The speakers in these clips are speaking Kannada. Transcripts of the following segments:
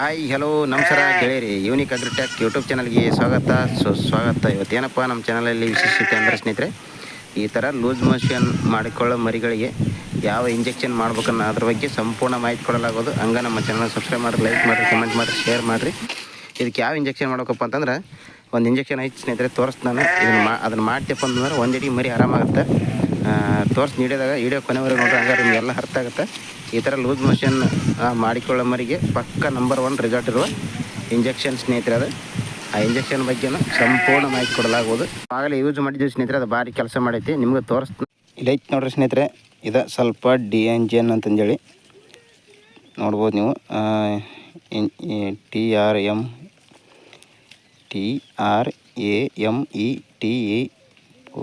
ಹಾಯ್ ಹಲೋ ನಮಸ್ಕಾರ ಗೆಳೆಯರಿ ಯೂನಿಕ್ ಅಗ್ರಿಟೆಕ್ ಯೂಟ್ಯೂಬ್ ಚಾನಲ್ಗೆ ಸ್ವಾಗತ. ಸುಸ್ವಾಗತ ಇವತ್ತೇನಪ್ಪ ನಮ್ಮ ಚಾನಲಲ್ಲಿ ವಿಶೇಷತೆ ಅಂದರೆ ಸ್ನೇಹಿತರೆ ಈ ಥರ ಲೂಸ್ ಮೋಷನ್ ಮಾಡಿಕೊಳ್ಳೋ ಮರಿಗಳಿಗೆ ಯಾವ ಇಂಜೆಕ್ಷನ್ ಮಾಡ್ಬೇಕನ್ನೋ ಅದ್ರ ಬಗ್ಗೆ ಸಂಪೂರ್ಣ ಮಾಹಿತಿ ಕೊಡಲಾಗೋದು. ಹಂಗೆ ನಮ್ಮ ಚಾನಲ್ ಸಬ್ಸ್ಕ್ರೈಬ್ ಮಾಡಿರಿ ಲೈಕ್ ಮಾಡಿರಿ ಕಮೆಂಟ್ ಮಾಡಿರಿ ಶೇರ್ ಮಾಡಿರಿ. ಇದಕ್ಕೆ ಯಾವ ಇಂಜೆಕ್ಷನ್ ಮಾಡ್ಬೇಕಪ್ಪ ಅಂತಂದ್ರೆ ಒಂದು ಇಂಜೆಕ್ಷನ್ ಐತಿ ಸ್ನೇಹಿತರೆ ತೋರಿಸ್ತಾನೆ ನಾನು. ಇದನ್ನು ಮಾ ಅದನ್ನು ಮಾಡ್ತೀಪ್ಪ ಅಂತಂದ್ರೆ ಒಂದಿಡೀ ಮರಿ ಆರಾಮಾಗುತ್ತೆ. ತೋರಿಸಿ ನೀಡಿದಾಗ ವಿಡಿಯೋ ಕೊನೆವರೆಗೆ ನೋಡ್ರಿ, ಹಂಗಾರೆ ನಿಮಗೆಲ್ಲ ಅರ್ಥ ಆಗುತ್ತೆ. ಈ ಥರ ಲೂಸ್ ಮೋಷನ್ ಮಾಡಿಕೊಳ್ಳೋ ಮರಿಗೆ ಪಕ್ಕ ನಂಬರ್ ಒನ್ ರಿಸಲ್ಟ್ ಇರುವ ಇಂಜೆಕ್ಷನ್ ಸ್ನೇಹಿತರೆ ಅದು. ಆ ಇಂಜೆಕ್ಷನ್ ಬಗ್ಗೆನೂ ಸಂಪೂರ್ಣ ಮಾಹಿತಿ ಕೊಡಲಾಗುವುದು. ಆಗಲೇ ಯೂಸ್ ಮಾಡಿದ್ದೀವಿ ಸ್ನೇಹಿತರೆ, ಅದು ಭಾರಿ ಕೆಲಸ ಮಾಡೈತಿ. ನಿಮ್ಗೆ ತೋರಿಸ್ತೀನಿ ಇಲ್ಲಿ ಐತಿ ನೋಡ್ರಿ ಸ್ನೇಹಿತರೆ, ಇದು ಸ್ವಲ್ಪ ಡಿ ಎನ್ ಜೆನ್ ಅಂತಂದೇಳಿ. ನೋಡ್ಬೋದು ನೀವು. T R M T R A M E T E O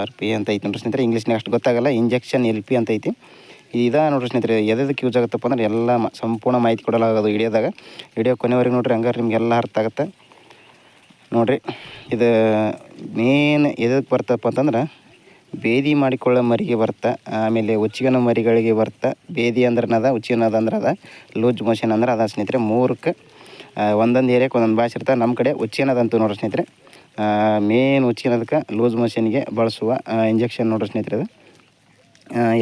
R P ಅಂತ ಐತೆ ನೋಡ್ರಿ ಸ್ನೇಹಿತರೆ. ಇಂಗ್ಲೀಷ್ನಾಗ ಅಷ್ಟು ಗೊತ್ತಾಗಲ್ಲ. ಇಂಜೆಕ್ಷನ್ ಎಲ್ ಪಿ ಅಂತ ಐತಿ. ಇದ ನೋಡ್ರಿ ಸ್ನೇಹಿತರೆ ಎದಕ್ಕೆ ಯೂಸ್ ಆಗುತ್ತಪ್ಪ ಅಂದ್ರೆ ಎಲ್ಲ ಸಂಪೂರ್ಣ ಮಾಹಿತಿ ಕೊಡಲಾಗೋದು ವಿಡಿಯೋದಾಗ ವಿಡಿಯೋ ಕೊನೆವರೆಗೆ ನೋಡ್ರಿ ಹಂಗಾರೆ ನಿಮಗೆಲ್ಲ ಅರ್ಥ ಆಗುತ್ತೆ. ನೋಡ್ರಿ, ಇದು ಮೇನ್ ಎದಕ್ಕೆ ಬರ್ತಪ್ಪ ಅಂತಂದ್ರೆ, ಬೇದಿ ಮಾಡಿಕೊಳ್ಳೋ ಮರಿಗೆ ಬರ್ತಾ, ಆಮೇಲೆ ಉಚ್ಚಿಗನ ಮರಿಗಳಿಗೆ ಬರ್ತಾ. ಬೇದಿ ಅಂದ್ರೆ ಅದ, ಉಚ್ಚಿಗನ ಅಂದ್ರೆ ಅದ. ಲೂಜ್ ಮೋಷನ್ ಅಂದ್ರೆ ಅದ ಸ್ನೇಹಿತರೆ, ಮೂರಕ್ಕೆ ಒಂದೊಂದು ಏರಿಯಾಕ್ಕೆ ಒಂದೊಂದು ಭಾಷೆ ಇರ್ತವೆ. ನಮ್ಮ ಕಡೆ ಉಚ್ಚಿನದ ಅಂತೀವಿ ನೋಡ್ರಿ ಸ್ನೇಹಿತರೆ. ಮೇನ್ ಉಚ್ಚಿನದಕ್ಕೆ ಲೂಸ್ ಮೋಷನ್ಗೆ ಬಳಸುವ ಇಂಜೆಕ್ಷನ್ ನೋಡ್ರಿ ಸ್ನೇಹಿತರೆ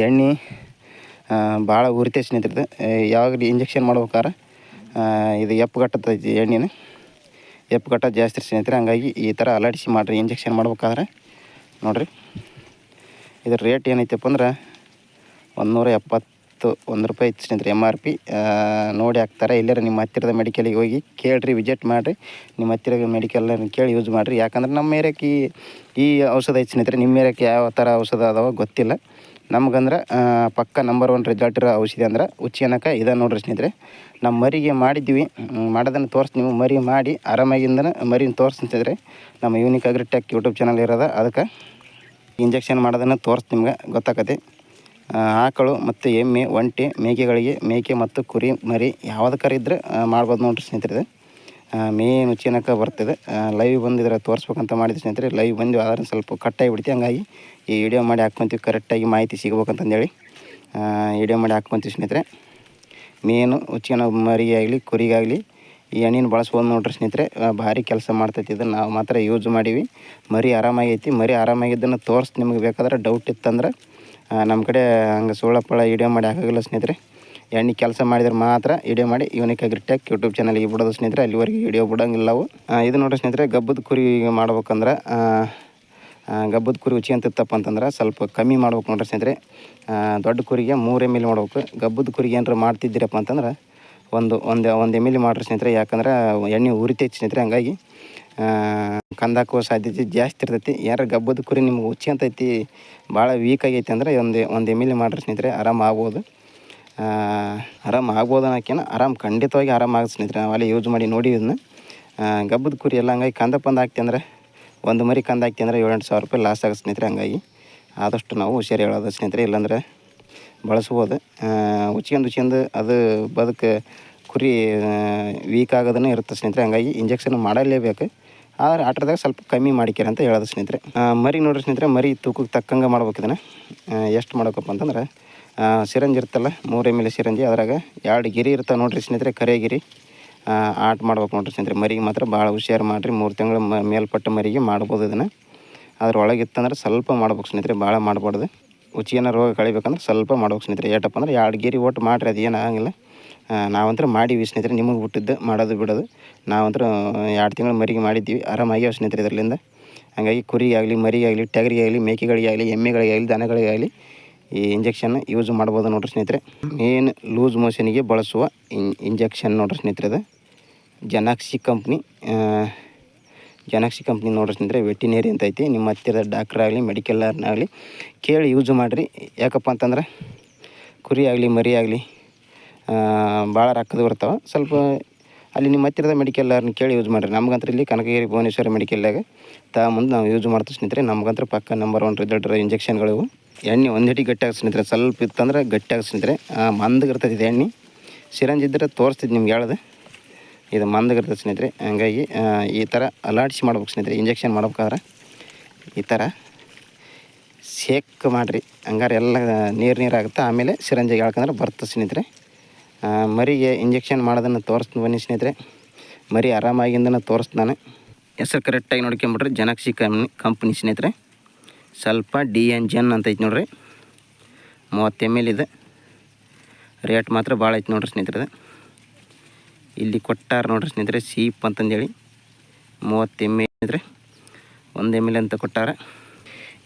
ಎಣ್ಣೆ ಭಾಳ ಉರಿತೈತೆ ಸ್ನೇಹಿತರದು ಯಾವಾಗ ಇಂಜೆಕ್ಷನ್ ಮಾಡ್ಬೇಕಾರೆ? ಇದು ಎಪ್ಪು ಗಟ್ಟತೈತಿ ಎಣ್ಣೆನ. ಎಪ್ಪು ಕಟ್ಟ ಜಾಸ್ತಿ ಸ್ನೇಹಿತರೆ, ಹಂಗಾಗಿ ಈ ಥರ ಅಲಾಡಿಸಿ ಮಾಡಿರಿ ಇಂಜೆಕ್ಷನ್ ಮಾಡ್ಬೇಕಾದ್ರೆ. ನೋಡಿರಿ. ಇದ್ರ ರೇಟ್ ಏನೈತಪ್ಪ ಅಂದ್ರೆ ಒಂದುನೂರ ಎಪ್ಪತ್ತು ಒಂದು ರೂಪಾಯಿ ಇತ್ತು ಸ್ನೇಹಿತರೆ ಎಂ ಆರ್ ಪಿ ನೋಡಿ ಹಾಕ್ತಾರೆ. ಇಲ್ಲರ ನಿಮ್ಮ ಹತ್ತಿರದ ಮೆಡಿಕಲಿಗೆ ಹೋಗಿ ಕೇಳಿರಿ ವಿಸಿಟ್ ಮಾಡಿರಿ. ನಿಮ್ಮ ಹತ್ತಿರದ ಮೆಡಿಕಲ್ ಕೇಳಿ ಯೂಸ್ ಮಾಡಿರಿ. ಯಾಕಂದ್ರೆ ನಮ್ಮ ಏರಿಯಾಕ್ಕೆ ಈ ಔಷಧ ಐತೆ ಸ್ನೇಹಿತರೆ. ನಿಮ್ಮ ಏರಿಯಾಕೆ ಯಾವ ಥರ ಔಷಧ ಅದಾವ ಗೊತ್ತಿಲ್ಲ. ನಮಗಂದ್ರೆ ಪಕ್ಕ ನಂಬರ್ ಒನ್ ರಿಸಲ್ಟ್ ಇರೋ ಔಷಧಿ ಅಂದ್ರೆ ಉಚ್ಚಿನಕ ಇದೆ ನೋಡ್ರಿ ಸ್ನೇಹಿತರೆ. ನಮ್ಮ ಮರಿಗೆ ಮಾಡಿದ್ವಿ ಮಾಡೋದನ್ನು ತೋರಿಸಿ ನೀವು ಮರಿ ಮಾಡಿ. ಆರಾಮಾಗಿಂದನ ಮರಿನ ತೋರಿಸ್ತಿದ್ರೆ ನಮ್ಮ ಯೂನಿಕ್ ಅಗ್ರಿಟೆಕ್ ಯೂಟ್ಯೂಬ್ ಚಾನಲ್ ಇರೋದ. ಅದಕ್ಕೆ ಇಂಜೆಕ್ಷನ್ ಮಾಡೋದನ್ನು ತೋರಿಸಿ ನಿಮ್ಗೆ. ಗೊತ್ತಾಕತಿ. ಆ, ಆಕಳು ಮತ್ತು ಎಮ್ಮೆ, ಒಂಟಿ, ಮೇಕೆಗಳಿಗೆ ಮೇಕೆ ಮತ್ತು ಕುರಿ, ಮರಿ ಯಾವುದಕ್ಕಾರ ಇದ್ದರೆ ಮಾಡ್ಬೋದು ನೋಡ್ರಿ ಸ್ನೇಹಿತರೆ ಮೇನ್ ಉಚ್ಚಿನಕ ಬರ್ತದೆ. ಲೈವ್ ಬಂದಿದ್ರೆ ತೋರಿಸ್ಬೇಕಂತ ಮಾಡಿದ್ರು ಸ್ನೇಹಿತರೆ. ಲೈವ್ ಬಂದು ಆದ್ರೆ ಸ್ವಲ್ಪ ಕಟ್ಟಾಗಿ ಬಿಡ್ತೀವಿ. ಹಂಗಾಗಿ ಈ ವಿಡಿಯೋ ಮಾಡಿ ಹಾಕ್ಕೊಂತೀವಿ. ಕರೆಕ್ಟಾಗಿ ಮಾಹಿತಿ ಸಿಗ್ಬೇಕಂತಂದೇಳಿ ವಿಡಿಯೋ ಮಾಡಿ ಹಾಕ್ಕೊಂತೀವಿ ಸ್ನೇಹಿತರೆ. ಮೇನು ಉಚ್ಚಿನ ಆಗಲಿ ಕುರಿಗಾಗಲಿ ಈ ಎಣ್ಣೆನ ಬಳಸ್ಬೋದು ನೋಡ್ರಿ ಸ್ನೇಹಿತರೆ. ಭಾರಿ ಕೆಲಸ ಮಾಡ್ತೈತಿ ಇದನ್ನು ನಾವು ಮಾತ್ರ ಯೂಸ್ ಮಾಡೀವಿ. ಮರಿ ಆರಾಮಾಗೈತಿ. ಮರಿ ಆರಾಮಾಗಿದ್ದನ್ನು ತೋರಿಸಿ ನಿಮಗೆ ಬೇಕಾದ್ರೆ ಡೌಟ್ ಇತ್ತಂದ್ರೆ ನಮ್ಮ ಕಡೆ ಹಂಗೆ ಸೋಳಪ್ಪಳ ಪಳ ವಿಡಿಯೋ ಮಾಡಿ ಹಾಕಾಗಿಲ್ಲ ಸ್ನೇಹಿತರೆ. ಎಣ್ಣೆ ಕೆಲಸ ಮಾಡಿದ್ರೆ ಮಾತ್ರ ವಿಡಿಯೋ ಮಾಡಿ ಯೂನಿಕ್ ಅಗ್ರಿಟೆಕ್ ಯೂಟ್ಯೂಬ್ ಚಾನಲ್ಗೆ ಬಿಡೋದು ಸ್ನೇಹಿತರೆ. ಅಲ್ಲಿವರೆಗೆ ವಿಡಿಯೋ ಬಿಡೋಂಗಿಲ್ಲ ಅವು. ಇದು ನೋಡ್ರಿ ಸ್ನೇಹಿತರೆ, ಗಬ್ಬದ ಕುರಿ ಮಾಡ್ಬೇಕಂದ್ರೆ ಗಬ್ಬದ ಕುರಿ ರುಚಿ ಅಂತಿತ್ತಪ್ಪ ಅಂತಂದ್ರೆ ಸ್ವಲ್ಪ ಕಮ್ಮಿ ಮಾಡ್ಬೇಕು ನೋಡ್ರಿ ಸ್ನೇಹಿತರೆ. ದೊಡ್ಡ ಕುರಿಗೆ ಮೂರು ಎಂ ಎಲ್ ಮಾಡ್ಬೇಕು. ಗಬ್ಬದ ಕುರಿಗೆ ಏನಾರು ಮಾಡ್ತಿದ್ದೀರಪ್ಪ ಅಂತಂದ್ರೆ, ಒಂದು ಒಂದು ಒಂದು ಎಂ ಎಲ್ ಮಾಡ್ರಿ ಸ್ನೇಹಿತರೆ. ಯಾಕಂದ್ರೆ ಎಣ್ಣೆ ಉರಿತೈತೆ ಸ್ನೇಹಿತರೆ, ಹಂಗಾಗಿ ಕಂದಾಕೋ ಸಾಧ್ಯತೆ ಜಾಸ್ತಿ ಇರ್ತೈತಿ. ಯಾರ ಗಬ್ಬದ ಕುರಿ ನಿಮ್ಗೆ ಹುಚ್ಚಿ ಅಂತೈತಿ, ಭಾಳ ವೀಕ್ ಆಗೈತಿ ಅಂದ್ರೆ ಒಂದು ಒಂದು ಎಂ ಎಲ್ ಮಾಡ್ರಿ ಸ್ನೇಹಿತರೆ, ಆರಾಮ ಆಗ್ಬೋದು. ಆರಾಮ ಆರಾಮ್ ಆಗ್ಬೋದು ಅನ್ನೋಕ್ಕೇನ ಆರಾಮ್ ಖಂಡಿತವಾಗಿ ಆರಾಮ ಆಗುತ್ತೆ ಸ್ನೇಹಿತರೆ. ನಾವೆಲ್ಲ ಯೂಸ್ ಮಾಡಿ ನೋಡಿ ಇದನ್ನ ಗಬ್ಬದ ಕುರಿ ಎಲ್ಲ ಹಂಗಾಗಿ ಕಂದ ಪಂದ ಹಾಕ್ತಿ ಅಂದ್ರೆ, ಒಂದು ಮರಿ ಕಂದ ಹಾಕ್ತಿ ಅಂದ್ರೆ ಏಳೆಂಟು ಸಾವಿರ ರೂಪಾಯಿ ಲಾಸ್ ಆಗುತ್ತೆ ಸ್ನೇಹಿತರೆ ಹಂಗಾಗಿ. ಆದಷ್ಟು ನಾವು ಹುಷಾರು ಹೇಳೋದು ಸ್ನೇಹಿತರೆ, ಇಲ್ಲಾಂದ್ರೆ ಬಳಸ್ಬೋದು. ಉಚ್ಕೊಂಡು ಉಚ್ಕೊಂಡು ಅದು ಬದುಕು ಕುರಿ ವೀಕ್ ಆಗೋದನ್ನು ಇರುತ್ತೆ ಸ್ನೇಹಿತರೆ. ಹಂಗಾಗಿ ಇಂಜೆಕ್ಷನ್ ಮಾಡಲೇಬೇಕು. ಆದರೆ ಆಟದಾಗ ಸ್ವಲ್ಪ ಕಮ್ಮಿ ಮಾಡಿಕ್ಯಾರ ಅಂತ ಹೇಳೋದು ಸ್ನೇಹಿತರೆ. ಮರಿ ನೋಡ್ರಿ ಸ್ನೇಹಿತರೆ, ಮರಿ ತೂಕಕ್ಕೆ ತಕ್ಕಂಗೆ ಮಾಡ್ಬೇಕು ಇದನ್ನು. ಎಷ್ಟು ಮಾಡ್ಬೇಕಪ್ಪ ಅಂತಂದ್ರೆ ಸಿರಂಜಿ ಇರ್ತಲ್ಲ ಮೂರು ಎಂ ಎಲ್ ಸಿರಂಜಿ, ಅದ್ರಾಗ ಎರಡು ಗಿರಿ ಇರ್ತಾವೆ ನೋಡ್ರಿ ಸ್ನೇಹಿತರೆ, ಕರೆ ಗಿರಿ. ಆಟ ಮಾಡ್ಬೇಕು ನೋಡ್ರಿ ಸ್ನೇಹಿತರೆ. ಮರಿಗೆ ಮಾತ್ರ ಭಾಳ ಹುಷಾರು ಮಾಡಿರಿ, ಮೂರು ತಿಂಗಳ ಮೇಲ್ಪಟ್ಟ ಮರಿಗೆ ಮಾಡ್ಬೋದು ಇದನ್ನು. ಅದ್ರ ಒಳಗಿತ್ತಂದ್ರೆ ಸ್ವಲ್ಪ ಮಾಡ್ಬೇಕು ಸ್ನೇಹಿತರೆ, ಭಾಳ ಮಾಡ್ಬಾರ್ದು. ಉಚಿಯನ್ನು ರೋಗ ಕಳಿಬೇಕಂದ್ರೆ ಸ್ವಲ್ಪ ಮಾಡ್ಬೇಕು ಸ್ನೇಹಿತರೆ. ಏಟಪ್ಪ ಅಂದ್ರೆ ಎರಡು ಗಿರಿ ಒಟ್ಟು ಮಾಡಿರಿ ಅದು ಏನು ಆಗಂಗಿಲ್ಲ. ನಾವಂತ್ರ ಮಾಡೀವಿ ಸ್ನೇಹಿತರೆ, ನಿಮಗೆ ಬಿಟ್ಟಿದ್ದು ಮಾಡೋದು ಬಿಡೋದು. ನಾವಂತರ ಎರಡು ತಿಂಗಳು ಮರಿಗೆ ಮಾಡಿದ್ದೀವಿ. ಆರಾಮಾಗಿ ಸ್ನೇಹಿತರೆ ಇದರಿಂದ ಹಾಗಾಗಿ ಕುರಿಗಾಗಲಿ, ಮರಿಗಾಗಲಿ, ಟಗರಿಗಾಗಲಿ, ಮೇಕೆಗಳಿಗಾಗಲಿ, ಎಮ್ಮೆಗಳಿಗಾಗಲಿ, ದನಗಳಿಗಾಗಲಿ ಈ ಇಂಜೆಕ್ಷನ್ ಯೂಸ್ ಮಾಡ್ಬೋದು ನೋಡ್ರಿ ಸ್ನೇಹಿತರೆ. ಮೇನ್ ಲೂಸ್ ಮೋಷನಿಗೆ ಬಳಸುವ ಇಂಜೆಕ್ಷನ್ ನೋಡ್ರಿ ಸ್ನೇಹಿತರೆ ಅದು ಜನಾಕ್ಸಿ ಕಂಪ್ನಿ ಜನಾಕ್ಸಿ ಕಂಪ್ನಿ ನೋಡ್ರಿ ಸ್ನೇಹಿತರೆ, ವೆಟಿನೇರಿ ಅಂತ ಐತಿ. ನಿಮ್ಮ ಹತ್ತಿರದ ಡಾಕ್ಟ್ರ್ ಆಗಲಿ ಮೆಡಿಕಲ್ನಾಗಲಿ ಕೇಳಿ ಯೂಸ್ ಮಾಡಿರಿ. ಯಾಕಪ್ಪ ಅಂತಂದ್ರೆ ಕುರಿ ಆಗಲಿ ಮರಿ ಆಗಲಿ ಭಾಳ ರೊಕ್ಕದ ಬರ್ತಾವೆ. ಸ್ವಲ್ಪ ಅಲ್ಲಿ ನಿಮ್ಮ ಹತ್ತಿರದ ಮೆಡಿಕಲ್ಲಾರನ್ನ ಕೇಳಿ ಯೂಸ್ ಮಾಡಿರಿ. ನಮ್ಗಂತ್ರ ಇಲ್ಲಿ ಕನಕಗಿರಿ ಭುವನೇಶ್ವರ ಮೆಡಿಕಲ್ದಾಗ ಮುಂದೆ ನಾವು ಯೂಸ್ ಮಾಡ್ತೀವಿ ಸ್ನೇಹಿತರೆ. ನಮ್ಗಂತ್ರ ಪಕ್ಕ ನಂಬರ್ ಒನ್ ರಿಸಲ್ಟ್ ಇರೋ ಇಂಜೆಕ್ಷನ್ಗಳು ಇವು. ಎಣ್ಣೆ ಒಂದು ಹಿಡಿ ಗಟ್ಟಿಯಾಗಿ ಸ್ನೇಹಿತರೆ. ಸ್ವಲ್ಪ ಇತ್ತಂದ್ರೆ ಗಟ್ಟಿ ಆಗಿ ಸ್ನೇಹಿತರೆ. ಇದು ಎಣ್ಣೆ. ಸಿರಂಜ್ ಇದ್ದರೆ ತೋರಿಸ್ತಿದ್ದು ನಿಮ್ಗೆ ಹೇಳ್ದೆ. ಇದು ಮಂದಗೆ ಇರ್ತದೆ ಸ್ನೇಹಿತರೆ. ಹಂಗಾಗಿ ಈ ಥರ ಅಲಾಡಿಸಿ ಮಾಡ್ಬೇಕು ಸ್ನೇಹಿತರೆ. ಇಂಜೆಕ್ಷನ್ ಮಾಡ್ಬೇಕಾದ್ರೆ ಈ ಥರ ಸೇಕ್ ಮಾಡಿರಿ. ಹಂಗಾರೆ ಎಲ್ಲ ನೀರು ನೀರು ಆಗುತ್ತೆ. ಆಮೇಲೆ ಸಿರಂಜಿಗೆ ಹೇಳ್ಕಂದ್ರೆ ಬರ್ತದೆ ಸ್ನೇಹಿತರೆ. ಮರಿಗೆ ಇಂಜೆಕ್ಷನ್ ಮಾಡೋದನ್ನು ತೋರಿಸ್ತೀನಿ ಬನ್ನಿ ಸ್ನೇಹಿತರೆ. ಮರಿ ಆರಾಮಾಗಿಂದನ ತೋರಿಸ್ತಾನೆ. ಹೆಸರು ಕರೆಕ್ಟಾಗಿ ನೋಡ್ಕೊಂಬಿಟ್ರೆ ಜನಕ್ಸಿ ಕಂಪ್ನಿ ಕಂಪ್ನಿ ಸ್ನೇಹಿತರೆ. ಸ್ವಲ್ಪ ಡಿ ಎನ್ ಜನ್ ಅಂತ ಐತೆ ನೋಡ್ರಿ. ಮೂವತ್ತು ಎಂ ಎಲ್ ಇದೆ. ರೇಟ್ ಮಾತ್ರ ಭಾಳ ಐತೆ ನೋಡ್ರಿ ಸ್ನೇಹಿತರೆ ಇಲ್ಲಿ ಕೊಟ್ಟಾರ ನೋಡ್ರಿ ಸ್ನೇಹಿತರೆ ಸೀಪ್ ಅಂತಂದೇಳಿ. ಮೂವತ್ತು ಎಂ ಎಲ್ ಇದ್ರೆ ಒಂದು ಎಂ ಎಲ್ ಅಂತ ಕೊಟ್ಟಾರ.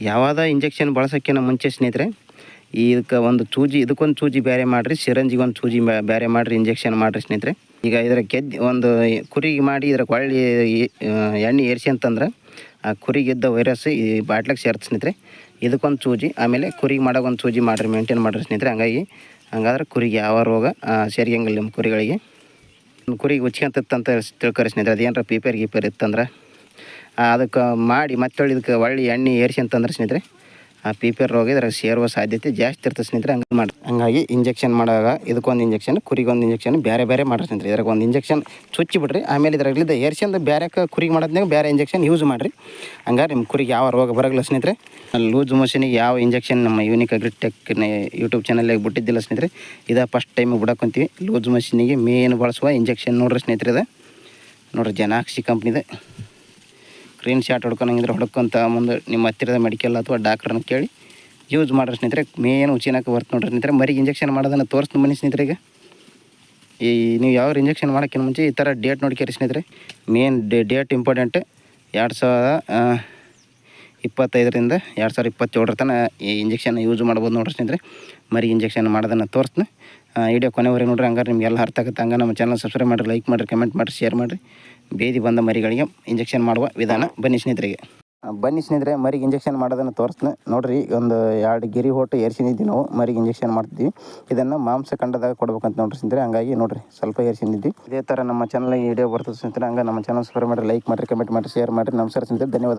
ಯಾವಾಗ ಇಂಜೆಕ್ಷನ್ ಬಳಸೋಕ್ಕಿಂತ ಮುಂಚೆ ಸ್ನೇಹಿತರೆ ಇದಕ್ಕೆ ಒಂದು ಚೂಜಿ ಇದಕ್ಕೊಂದು ಚೂಜಿ ಬೇರೆ ಮಾಡಿರಿ ಸಿರಂಜಿಗೆ ಒಂದು ಚೂಜಿ ಬೇರೆ ಮಾಡಿರಿ ಇಂಜೆಕ್ಷನ್ ಮಾಡಿರಿ ಸ್ನೇಹಿತರೆ. ಈಗ ಇದರ ಗೆದ್ದು ಒಂದು ಕುರಿಗೆ ಮಾಡಿ ಇದರ ಹೊಳ್ಳಿ ಎಣ್ಣೆ ಏರಿಸಿ ಅಂತಂದ್ರೆ ಆ ಕುರಿಗಿದ್ದ ವೈರಸ್ ಈ ಬಾಟ್ಲಿಗೆ ಸೇರ್ತ ಸ್ನೇಹಿತರೆ. ಇದಕ್ಕೊಂದು ಚೂಜಿ ಆಮೇಲೆ ಕುರಿಗೆ ಮಾಡೋಕೆ ಒಂದು ಚೂಜಿ ಮಾಡಿರಿ ಮೇಂಟೈನ್ ಮಾಡಿರಿ ಸ್ನೇಹಿತರೆ. ಹಂಗಾಗಿ ಹಂಗಾದ್ರೆ ಕುರಿಗೆ ಯಾವ ರೋಗ ಆ, ಸೇರ್ಗಂಗಿಲ್ಲ ನಿಮ್ಮ ಕುರಿಗಳಿಗೆ. ಕುರಿಗೆ ಉಚ್ಕೊಂತತ್ತಂತ ತಿಳ್ಕೊರಿ ಸ್ನೇಹಿತರೆ. ಅದೇನಾರ ಪೀಪೇರ್ ಗೀಪೇರ್ ಇತ್ತಂದ್ರೆ ಅದಕ್ಕೆ ಮಾಡಿ ಮತ್ತೆ ಇದಕ್ಕೆ ಒಳ್ಳೆ ಎಣ್ಣೆ ಏರಿಸಿ ಅಂತಂದ್ರೆ ಸ್ನೇಹಿತರೆ ಆ ಪೀಪರ್ ರೋಗ ಇದ್ರಾಗ ಸೇರುವ ಸಾಧ್ಯತೆ ಜಾಸ್ತಿ ಇರ್ತದೆ ಸ್ನೇಹಿತರೆ. ಹಂಗೆ ಮಾಡಿ ಹಂಗಾಗಿ ಇಂಜೆಕ್ಷನ್ ಮಾಡುವಾಗ ಇದಕ್ಕೊಂದು ಇಂಜೆಕ್ಷನ್ ಕುರಿಗೊಂದು ಇಂಜೆಕ್ಷನ್ ಬೇರೆ ಬೇರೆ ಮಾಡ್ರಿ ಸ್ನೇಹಿತರೆ. ಇದ್ರಾಗ ಒಂದು ಇಂಜೆಕ್ಷನ್ ಚುಚ್ಚಿ ಬಿಡ್ರಿ. ಆಮೇಲೆ ಇದ್ರಾಗ್ಲಿದ್ದ ಏರ್ಸಿಂದ ಬೇರೆ ಕುರಿಗೆ ಮಾಡೋದ್ನಾಗ ಬೇರೆ ಇಂಜೆಕ್ಷನ್ ಯೂಸ್ ಮಾಡಿರಿ. ಹಂಗಾರೆ ನಿಮ್ಮ ಕುರಿಗೆ ಯಾವ ರೋಗ ಬರೋಲ್ಲ ಸ್ನೇಹಿತರೆ. ಲೂಸ್ ಮೋಷನಿಗೆ ಯಾವ ಇಂಜೆಕ್ಷನ್ ನಮ್ಮ ಯೂನಿಕ್ ಅಗ್ರಿಟೆಕ್ ಯೂಟ್ಯೂಬ್ ಚಾನಲ್ಗೆ ಬಿಟ್ಟಿದ್ದಿಲ್ಲ ಸ್ನೇಹಿತರೆ. ಇದು ಫಸ್ಟ್ ಟೈಮ್ ಬಿಡಕ್ಕಂತೀವಿ ಲೂಸ್ ಮೋಷನಿಗೆ ಮೇನ್ ಬಳಸುವ ಇಂಜೆಕ್ಷನ್ ನೋಡ್ರಿ ಸ್ನೇಹಿತರೆ ಇದು. ನೋಡ್ರಿ ಜನಾಕ್ಷಿ ಕಂಪ್ನಿದೆ ಸ್ಕ್ರೀನ್ ಶಾಟ್ ಹೊಡ್ಕೊಂಡಂಗಿದ್ರೆ ಹೊಡ್ಕೊಂತ ಮುಂದೆ ನಿಮ್ಮ ಹತ್ತಿರದ ಮೆಡಿಕಲ್ ಅಥವಾ ಡಾಕ್ಟ್ರನ್ನ ಕೇಳಿ ಯೂಸ್ ಮಾಡ್ರಿ ಸ್ನೇಹಿತರೆ. ಮೇನ್ ಉಚಿನಕ್ಕೆ ಬರ್ತು ನೋಡ್ರಿ ಸ್ನೇಹಿತರೆ. ಮರಿಗೆ ಇಂಜೆಕ್ಷನ್ ಮಾಡೋದನ್ನು ತೋರಿಸ್ತು ಬನ್ನಿ ಸ್ನೇಹಿತರೆ ಈಗ. ಈ ನೀವು ಯಾವ ಇಂಜೆಕ್ಷನ್ ಮಾಡೋಕ್ಕಿಂತ ಮುಂಚೆ ಈ ಥರ ಡೇಟ್ ನೋಡ್ಕೇರಿ ಸ್ನೇಹಿತರೆ. ಮೇನ್ ಡೇಟ್ ಇಂಪಾರ್ಟೆಂಟ್ ಎರಡು ಸಾವಿರದ ಇಪ್ಪತ್ತೈದರಿಂದ ಎರಡು ಸಾವಿರದ ಇಪ್ಪತ್ತೇಳರ ತನಕ ಈ ಇಂಜೆಕ್ಷನ್ ಯೂಸ್ ಮಾಡ್ಬೋದು ನೋಡ್ರಿ ಸ್ನೇಹಿತರೆ. ಮರಿ ಇಂಜೆಕ್ಷನ್ ಮಾಡೋದನ್ನು ತೋರಿಸ್ತೀನಿ. ವಿಡಿಯೋ ಕೊನೆವರೆಗೆ ನೋಡ್ರಿ. ಹಂಗಾರೆ ನಿಮಗೆಲ್ಲ ಅರ್ಥ ಆಗುತ್ತೆ. ಹಂಗೆ ನಮ್ಮ ಚಾನಲ್ ಸಬ್ಸ್ಕ್ರೈಬ್ ಮಾಡಿರಿ ಲೈಕ್ ಮಾಡಿರಿ ಕಮೆಂಟ್ ಮಾಡಿರಿ ಶೇರ್ ಮಾಡಿರಿ. ಬೇದಿ ಬಂದ ಮರಿಗಳಿಗೆ ಇಂಜೆಕ್ಷನ್ ಮಾಡುವ ವಿಧಾನ. ಬನ್ನಿ ಸ್ನೇಹಿತರಿಗೆ. ಬನ್ನಿ ಸ್ನೇಹಿತರೆ, ಮರಿಗೆ ಇಂಜೆಕ್ಷನ್ ಮಾಡೋದನ್ನು ತೋರಿಸ್ತೀನಿ. ನೋಡ್ರಿ ಒಂದು ಎರಡು ಗಿರಿ ಹೊಟ್ಟು ಏರ್ಸಿನಿದ್ವಿ ನಾವು, ಮರಿಗೆ ಇಂಜೆಕ್ಷನ್ ಮಾಡ್ತಿದ್ವಿ. ಇದನ್ನು ಮಾಂಸ ಕಂಡದಾಗ ಕೊಡ್ಬೇಕಂತ ನೋಡ್ರಿ ಸ್ನೇಹಿತರೆ, ಹಂಗಾಗಿ ನೋಡ್ರಿ, ಸ್ವಲ್ಪ ಏರ್ಸಿನಿದ್ವಿ ಇದೇ ಥರ ನಮ್ಮ ಚಾನಲ್ ವಿಡಿಯೋ ಬರ್ತದೆ ಸ್ನೇಹಿತರೆ, ಹಂಗೆ ನಮ್ಮ ಚಾನಲ್ ಸಬ್ಸ್ಕ್ರೈಬ್ ಮಾಡಿರಿ ಲೈಕ್ ಮಾಡಿರಿ ಕಮೆಂಟ್ ಮಾಡಿರಿ ಶೇರ್ ಮಾಡಿರಿ. ನಮಸ್ಕಾರ ಸ್ನೇಹಿತರೆ, ಧನ್ಯವಾದ.